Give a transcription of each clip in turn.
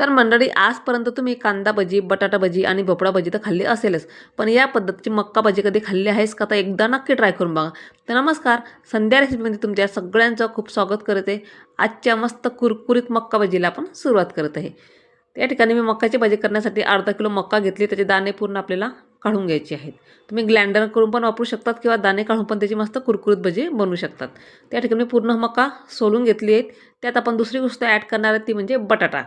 तर मंडळी आजपर्यंत तुम्ही कांदा भजी बटाटा भजी आणि भोपळा भजी तर खाल्ली असेलच. पण या पद्धतीची मक्का भजी कधी खाल्ली आहेस का? तर एकदा नक्की ट्राय करून बघा. तर नमस्कार. संध्या रेसिपीमध्ये तुमच्या सगळ्यांचं खूप स्वागत करत आहे. आजच्या मस्त कुरकुरीत मक्का भजीला आपण सुरुवात करत आहे. त्या ठिकाणी मी मक्काची भाजी करण्यासाठी अर्धा किलो मक्का घेतली. त्याचे दाणे पूर्ण आपल्याला काढून घ्यायचे आहेत. तुम्ही ग्लँडर करून पण वापरू शकतात किंवा दाणे काढून पण त्याची मस्त कुरकुरीत भजी बनवू शकतात. त्या ठिकाणी पूर्ण मका सोलून घेतली आहेत. त्यात आपण दुसरी गोष्ट ॲड करणार आहे ती म्हणजे बटाटा.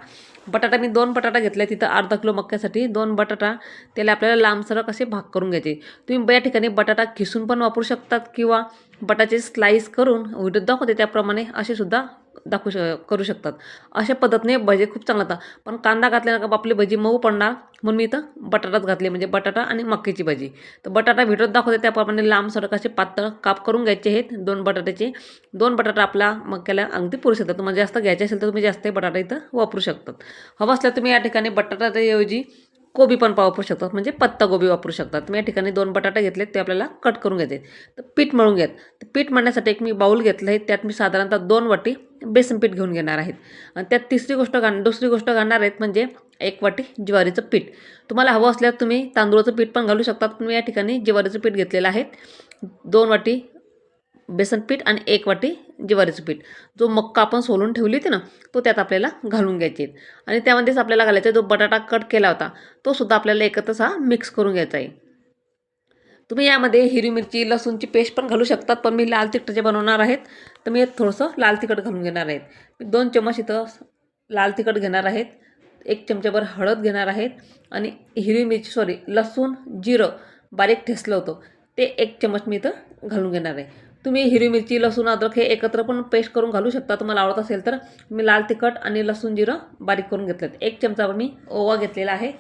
बटाटा मी दोन बटाटा घेतले तिथं अर्धा किलो मक्क्यासाठी. दोन बटाटा त्याला आपल्याला लांबसरक असे भाग करून घ्यायचे. तुम्ही या ठिकाणी बटाटा किसून पण वापरू शकतात किंवा बटाचे स्लाईस करून व्हिडिओ दाखवते त्याप्रमाणे असे सुद्धा दाखवू श करू शकतात. अशा पद्धतीने भजी खूप चांगलं होता पण कांदा घातल्यानं का आपली भजी मऊ पडणार? म्हणून मी इथं बटाटाच घातली. म्हणजे बटाटा आणि मक्याची भजी. तर बटाटा व्हिडिओत दाखवते. त्याप्रमाणे लांब सडक असे पातळ काप करून घ्यायचे आहेत. दोन बटाट्याचे. दोन बटाटा आपला मक्याला अगदी पुरू शकतात तुम्हाला जास्त घ्यायचे असेल तर तुम्ही जास्त बटाटा इथं वापरू शकतात. हवं असल्या तुम्ही या ठिकाणी बटाट्याऐवजी कोबी पण वापरू शकतात म्हणजे पत्ता गोबी वापरू शकतात. तुम्ही या ठिकाणी दोन बटाटे घेतलेत ते आपल्याला कट करून घ्यायचे तर पीठ मळून घ्यात तर पीठ मळण्यासाठी एक मी बाऊल घेतलं आहे. त्यात मी साधारणतः दोन वाटी बेसन पीठ घेऊन घेणार आहेत आणि त्यात तिसरी गोष्ट घाण दुसरी गोष्ट घालणार आहेत म्हणजे एक वाटी ज्वारीचं पीठ. तुम्हाला हवं असल्यास तुम्ही तांदूळाचं पीठ पण घालू शकतात पण मी या ठिकाणी ज्वारीचं पीठ घेतलेलं आहे. दोन वाटी बेसन पीठ आणि एक वाटी ज्वारीचं पीठ. जो मक्का आपण सोलून ठेवली होती ना तो त्यात आपल्याला घालून घ्यायचे आणि त्यामध्येच आपल्याला घालायचा जो बटाटा कट केला होता तो सुद्धा आपल्याला एकत्रच हा मिक्स करून घ्यायचा आहे. तुम्ही यामध्ये हिरवी मिरची लसूणची पेस्ट पण घालू शकतात पण मी लाल तिखटाचे बनवणार आहेत तर मी थोडंसं लाल तिखट घालून घेणार आहेत. मी दोन चमच इथं लाल तिखट घेणार आहेत एक चमच्याभर हळद घेणार आहेत आणि हिरवी मिरची सॉरी लसूण जिरं बारीक ठेसलं होतं ते एक चमच मी इथं घालून घेणार आहे. तुम्ही हिरवी मिरची लसूण अद्रक हे एकत्र पण पेस्ट करून घालू शकता. तुम्हाला आवडत असेल तर मी लाल तिखट आणि लसूण जिरं बारीक करून घेतलं एक चमचावर मी ओवा घेतलेला आहे.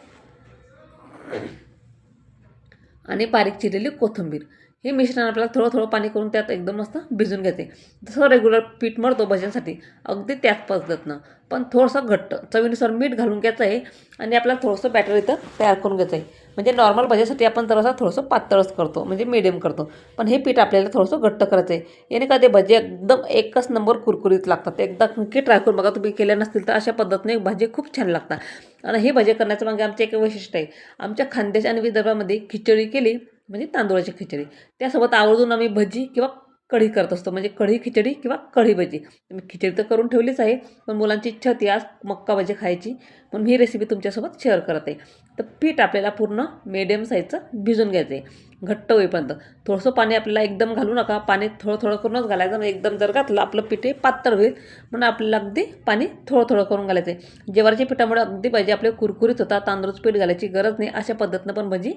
आणि बारीक चिरलेली कोथिंबीर. हे मिश्रण आपल्याला थोडं थोडं पाणी करून त्यात एकदम मस्त भिजून घ्यायचे जसं रेग्युलर पीठ मळतो भज्यांसाठी अगदी त्याच पद्धतीनं पण थोडंसं घट्ट. चवीनुसार मीठ घालून घ्यायचं आहे आणि आपल्याला थोडंसं बॅटर इथं तयार करून घ्यायचं आहे. म्हणजे नॉर्मल भज्यासाठी आपण जरासा थोडंसं पातळच करतो. म्हणजे मिडियम करतो. पण हे पीठ आपल्याला थोडंसं घट्ट करायचं आहे याने का ते भजी एकदम एकच नंबर कुरकुरीत लागतात. एकदा नक्की ट्राय करून बघा. तुम्ही केल्या नसतील तर अशा पद्धतीने भाजी खूप छान लागतात. आणि हे भजे करण्याचं म्हणजे आमचं एक वैशिष्ट्य आहे. आमच्या खानदेश आणि विदर्भामध्ये खिचडी केली म्हणजे तांदूळाची खिचडी. त्यासोबत आवर्जून आम्ही भजी किंवा कढी करत असतो. म्हणजे कढी खिचडी किंवा कढी भजी. मी खिचडी तर करून ठेवलीच आहे पण मुलांची इच्छा होती आज मक्का भजी खायची. म्हणून ही रेसिपी तुमच्यासोबत शेअर करत आहे. तर पीठ आपल्याला पूर्ण मिडियम साईजचं भिजून घ्यायचं आहे घट्ट होईपर्यंत. थोडंसं पाणी आपल्याला एकदम घालू नका. पाणी थोडं थोडं करूनच घालायचं. मग एकदम जर घातलं आपलं पीठ हे पातळ होईल. म्हणून आपल्याला अगदी पाणी थोडं थोडं करून घालायचं आहे ज्वारीच्या पिठामुळे अगदी भाजी आपले कुरकुरीत होता तांदूळचं पीठ घालायची गरज नाही. अशा पद्धतीनं पण भजी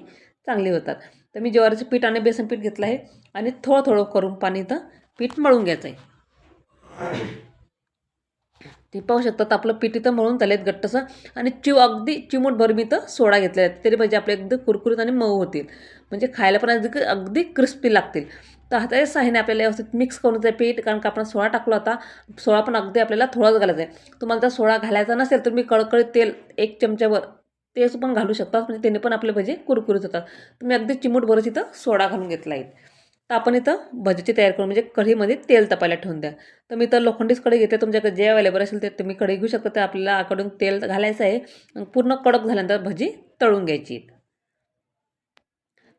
चांगले होतात. तर मी ज्वारीचं पीठ आणि बेसन पीठ घेतलं आहे आणि थोडं थोडं करून पाणी इथं पीठ मळून घ्यायचं आहे ते पाहू शकतात आपलं पीठ इथं मळून झालेत घट्टसं आणि चिव अगदी चिमूटभर मी इथं सोडा घेतला आहे. तरी म्हणजे आपले अगदी कुरकुरीत आणि मऊ होतील. म्हणजे खायला पण अगदी अगदी क्रिस्पी लागतील. तर हाताच्या साह्याने आपल्याला व्यवस्थित मिक्स करून ते पीठ कारण का आपण सोळा टाकला होता सोळा पण अगदी आपल्याला थोडाच घालायचा आहे तुम्हाला जर सोळा घालायचा नसेल तर मी कळकळीत तेल एक चमच्यावर तेच पण घालू शकतात म्हणजे त्याने पण आपले भजे कुरकुरीत होतात. तुम्ही अगदी चिमूटभरच इथं सोडा घालून घेतला आहे. तर आपण इथं भजीची तयार करून म्हणजे कढीमध्ये तेल तपायला ठेवून द्या. तर मी तर लोखंडीच कढई घेते तुमच्याकडे जे अवेलेबल असेल ते तुम्ही कढई घेऊ शकता ते आपल्याला आकडून तेल घालायचं आहे. पूर्ण कडक झाल्यानंतर भजी तळून घ्यायची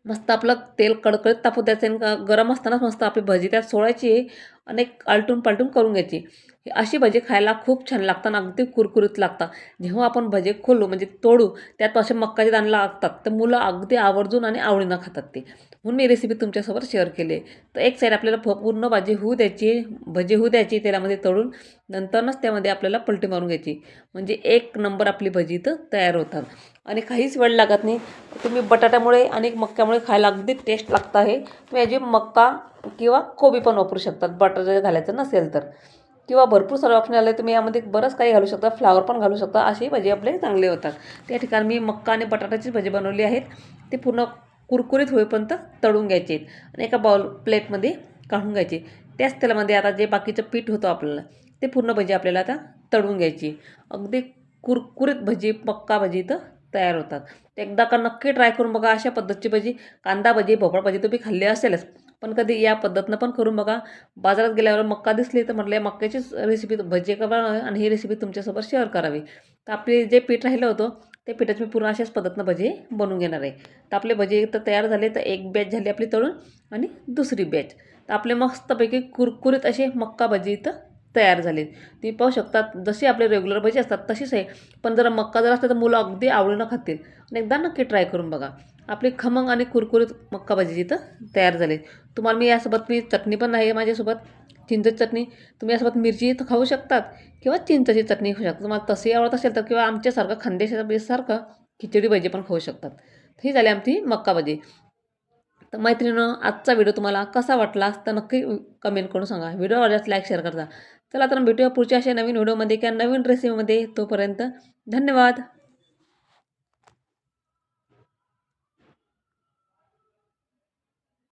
मस्त आपलं तेल कडकडीत तापू द्यायचं आणि गरम असतानाच मस्त आपली भजी त्यात सोडायची अनेक आलटून पालटून करून घ्यायची. अशी भजी खायला खूप छान लागतात अगदी कुरकुरीत लागतात. जेव्हा आपण भजे खोलू म्हणजे तोडू त्यात असे मक्काचे दाणे लागतात तर मुलं अगदी आवर्जून आणि आवडीनं खातात ते. म्हणून मी रेसिपी तुमच्यासोबत शेअर केली आहे. तर एक साईड आपल्याला पूर्ण भाजी होऊ द्यायची भजी होऊ द्यायची तेलामध्ये तळून नंतरच त्यामध्ये आपल्याला पलटी मारून घ्यायची. म्हणजे एक नंबर आपली भजी इथं तयार होतात. आणि काहीच वेळ लागत नाही. तुम्ही बटाट्यामुळे आणि मक्क्यामुळे खायला अगदी टेस्ट लागतं आहे. तुम्ही याची मक्का किंवा कोबी पण वापरू शकतात. बटर जर घालायचं नसेल तर. किंवा भरपूर सारे ऑप्शन आले तुम्ही यामध्ये बरंच काही घालू शकता. फ्लावर पण घालू शकता. अशी भजी आपले चांगले होतात. त्या ठिकाणी मी मक्का आणि बटाट्याची भजी बनवली आहेत. ते पूर्ण कुरकुरीत होईपर्यंत तळून घ्यायचे. आहेत आणि एका बाउल प्लेटमध्ये काढून घ्यायचे. त्याच तेलामध्ये आता जे बाकीचं पीठ होतं आपल्याला ते पूर्ण भजी आपल्याला आता तळून घ्यायची. अगदी कुरकुरीत भजी मक्का भजी इथं तयार होतात. एकदा का नक्की ट्राय करून बघा अशा पद्धतीची भजी. कांदा भजी भोपळा भजी तुम्ही खाल्ली असेलच. पण कधी या पद्धतीनं पण करून बघा. बाजारात गेल्यावर मक्का दिसली तर म्हटलं मक्क्याचीच मक्याचीच रेसिपी भजी करा आणि ही रेसिपी तुमच्यासोबत शेअर करावी. तर आपले जे पीठ राहिलं होतं ते पिठाची मी पूर्ण अशाच पद्धतीनं भजी बनवून घेणार आहे. तर आपले भजी तर तयार झाले तर एक बॅच झाली आपली तळून आणि दुसरी बॅच तर आपले मस्तपैकी कुरकुरीत असे मक्का भजी इथं तयार झाले. ती पाहू शकतात जशी आपले रेग्युलर भजी असतात तशीच आहे. पण जरा मक्का जर असते तर मुलं अगदी आवडीनं खातील. आणि एकदा नक्की ट्राय करून बघा. आपली खमंग आणि कुरकुरीत मक्का भाजी इथं तयार झाले. तुम्हाला मी यासोबत मी चटणी पण आहे माझ्यासोबत. चिंचची चटणी तुम्ही यासोबत मिरची तर खाऊ शकतात किंवा चिंचची चटणी खाऊ शकता तुम्हाला तशी आवडत असेल तर किंवा आमच्यासारखं खानदेशाच्या बेससारखं खिचडी भजी पण खाऊ शकतात. ही झाली आमची मक्का भाजी. तर मैत्रिणीनं आजचा व्हिडिओ तुम्हाला कसा वाटला तर नक्की कमेंट करून सांगा. व्हिडिओ आवडल्यास लाईक शेअर करता चला तर भेटूया पुढच्या अशा नवीन व्हिडिओमध्ये किंवा नवीन रेसिपीमध्ये तोपर्यंत धन्यवाद.